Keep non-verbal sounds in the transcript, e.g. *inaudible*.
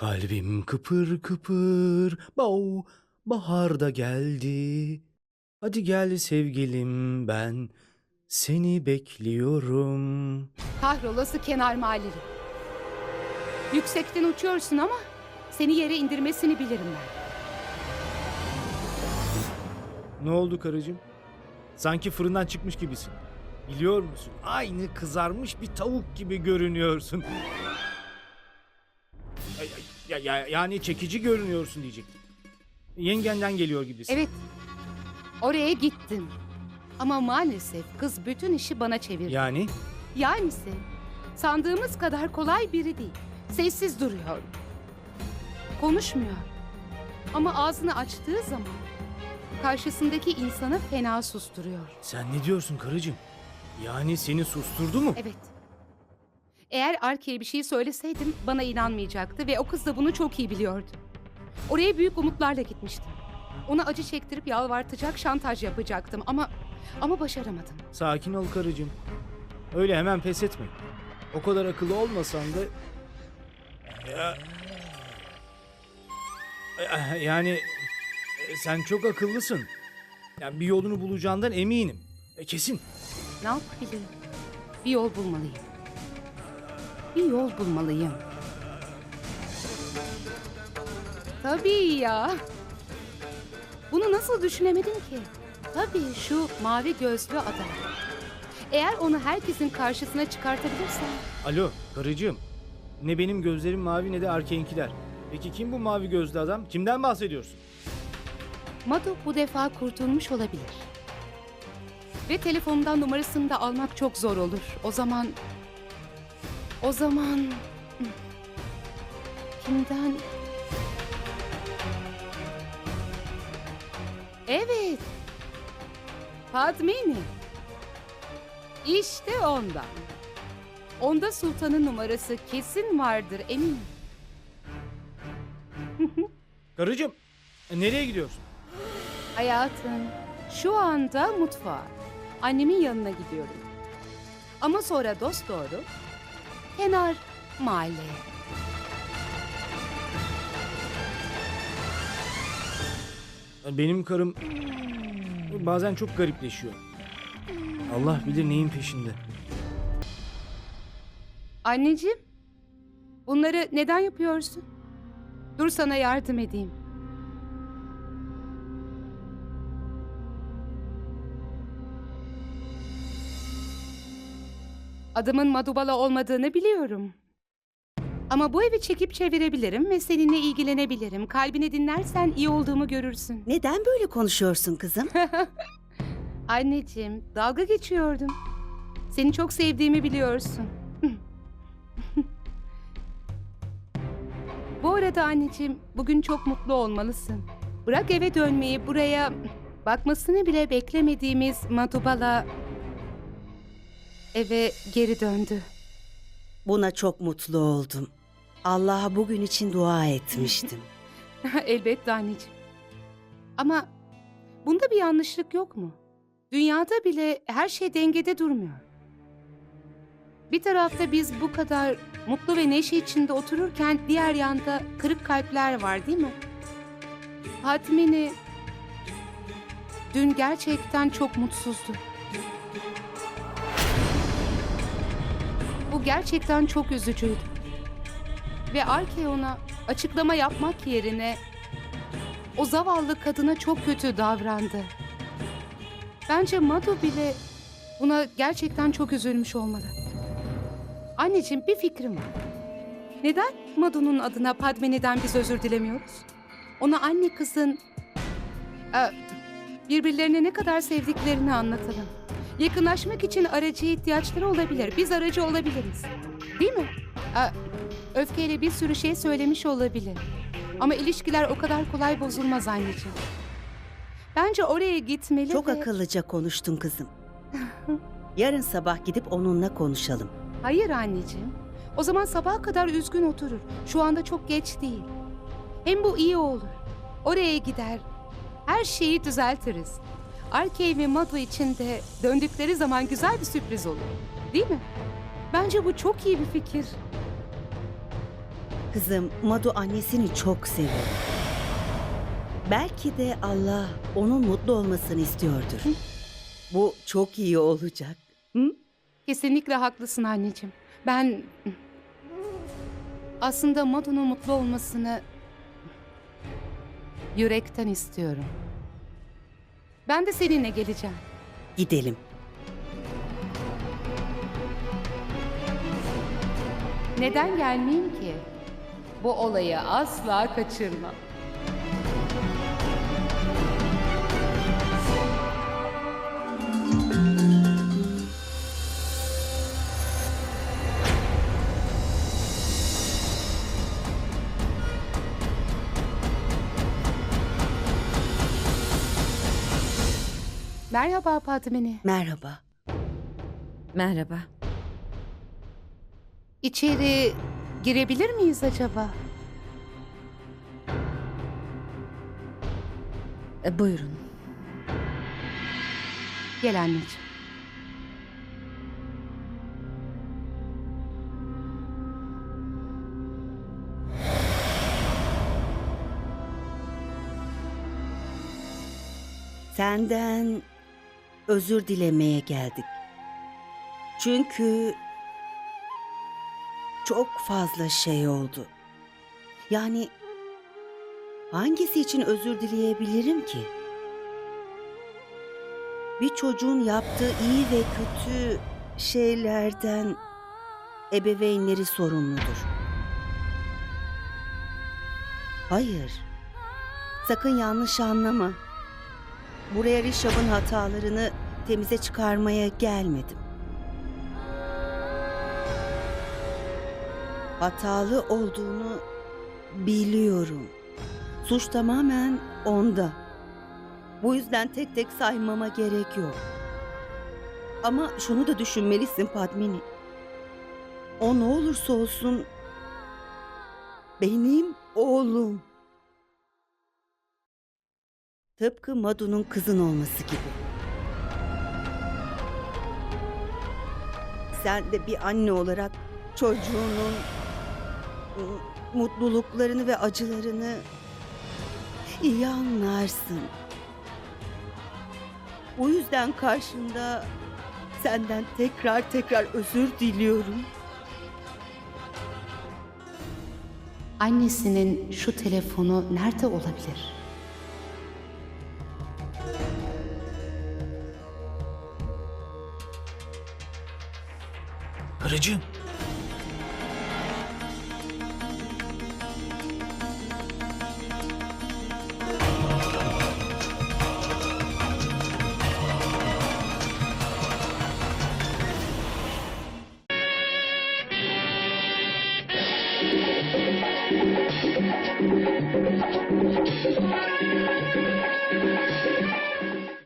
Kalbim kıpır kıpır, bau, bahar da geldi. Hadi gel sevgilim ben seni bekliyorum. Kahrolası kenar mahalleri. Yüksekten uçuyorsun ama seni yere indirmesini bilirim ben. Ne oldu karıcığım? Sanki fırından çıkmış gibisin. Biliyor musun? Aynı kızarmış bir tavuk gibi görünüyorsun. Ya, ya- yani çekici görünüyorsun diyecektim. Yengenden geliyor gibisin. Evet, oraya gittim. Ama maalesef kız bütün işi bana çevirdi. Yani Yani sen sandığımız kadar kolay biri değil. Sessiz duruyor. Konuşmuyor. Ama ağzını açtığı zaman karşısındaki insanı fena susturuyor. sen ne diyorsun karıcığım? Yani seni susturdu mu? Evet. Eğer Arke'ye bir şey söyleseydim bana inanmayacaktı ve o kız da bunu çok iyi biliyordu. Oraya büyük umutlarla gitmiştim. Ona acı çektirip yalvartacak, şantaj yapacaktım ama ama başaramadım. Sakin ol karıcığım. Öyle hemen pes etme. O kadar akıllı olmasan da... Ya- Ya- Yani sen çok akıllısın. Yani bir yolunu bulacağından eminim. E, kesin. Ne yapabilirim? Bir yol bulmalıyım. Bir yol bulmalıyım. Tabii ya. Bunu nasıl düşünemedim ki? Tabii şu mavi gözlü adam. Eğer onu herkesin karşısına çıkartabilirsem... Alo karıcığım. Ne benim gözlerim mavi ne de erkeğinkiler. Peki kim bu mavi gözlü adam? Kimden bahsediyorsun? Mado bu defa kurtulmuş olabilir. Ve telefonumdan numarasını da almak çok zor olur. O zaman... O zaman... Kimden... Evet. Padmini. İşte ondan. Onda sultanın numarası kesin vardır eminim. *laughs* Karıcığım e, nereye gidiyorsun? Hayatım, şu anda mutfağa. Annemin yanına gidiyorum. Ama sonra dost doğru kenar mahalleye. Benim karım bazen çok garipleşiyor. Allah bilir neyin peşinde. Anneciğim, bunları neden yapıyorsun? Dur sana yardım edeyim. Adımın Madubala olmadığını biliyorum. Ama bu evi çekip çevirebilirim ve seninle ilgilenebilirim. Kalbini dinlersen iyi olduğumu görürsün. *laughs* Neden böyle konuşuyorsun kızım? Anneciğim, dalga geçiyordum. Seni çok sevdiğimi biliyorsun. *laughs* Bu arada anneciğim, bugün çok mutlu olmalısın. Bırak eve dönmeyi, buraya bakmasını bile beklemediğimiz Madubala eve geri döndü. Buna çok mutlu oldum. Allah'a bugün için dua etmiştim. *laughs* Elbette anneciğim. Ama bunda bir yanlışlık yok mu? Dünyada bile her şey dengede durmuyor. Bir tarafta biz bu kadar mutlu ve neşe içinde otururken diğer yanda kırık kalpler var değil mi? Fatmini dün gerçekten çok mutsuzdu. Gerçekten çok üzücüydü. Ve Arke ona açıklama yapmak yerine o zavallı kadına çok kötü davrandı. Bence Madu bile buna gerçekten çok üzülmüş olmalı. Anneciğim bir fikrim var. Neden Madu'nun adına Padmini'den biz özür dilemiyoruz? Ona anne kızın e, birbirlerine ne kadar sevdiklerini anlatalım. Yakınlaşmak için aracı ihtiyaçları olabilir. Biz aracı olabiliriz. Değil mi? E, öfkeyle bir sürü şey söylemiş olabilir. Ama ilişkiler o kadar kolay bozulmaz anneciğim. Bence oraya gitmeli Çok ve... akıllıca konuştun kızım. *laughs* Yarın sabah gidip onunla konuşalım. Hayır anneciğim. O zaman sabaha kadar üzgün oturur. Şu anda çok geç değil. Hem bu iyi olur. Oraya gider. Her şeyi düzeltiriz. Arkey ve Madu için de döndükleri zaman güzel bir sürpriz olur. Değil mi? Bence bu çok iyi bir fikir. Kızım Madu annesini çok seviyor. Belki de Allah onun mutlu olmasını istiyordur. Bu çok iyi olacak. Hı? Kesinlikle haklısın anneciğim. Ben aslında Madu'nun mutlu olmasını yürekten istiyorum. Ben de seninle geleceğim. Gidelim. Neden gelmeyeyim ki? Bu olayı asla kaçırmam. Merhaba Padmini. Merhaba. Merhaba. İçeri girebilir miyiz acaba? E, buyurun. Gel anneciğim. Senden özür dilemeye geldik. Çünkü çok fazla şey oldu. Yani hangisi için özür dileyebilirim ki? Bir çocuğun yaptığı iyi ve kötü şeylerden ebeveynleri sorumludur. Hayır. Sakın yanlış anlama. Buraya Rişab'ın hatalarını temize çıkarmaya gelmedim. Hatalı olduğunu biliyorum. Suç tamamen onda. Bu yüzden tek tek saymama gerek yok. Ama şunu da düşünmelisin Padmini. O ne olursa olsun benim oğlum. Tıpkı Madu'nun kızın olması gibi. Sen de bir anne olarak çocuğunun ıı, mutluluklarını ve acılarını iyi anlarsın. Bu yüzden karşında senden tekrar tekrar özür diliyorum. Annesinin şu telefonu nerede olabilir? Karıcığım.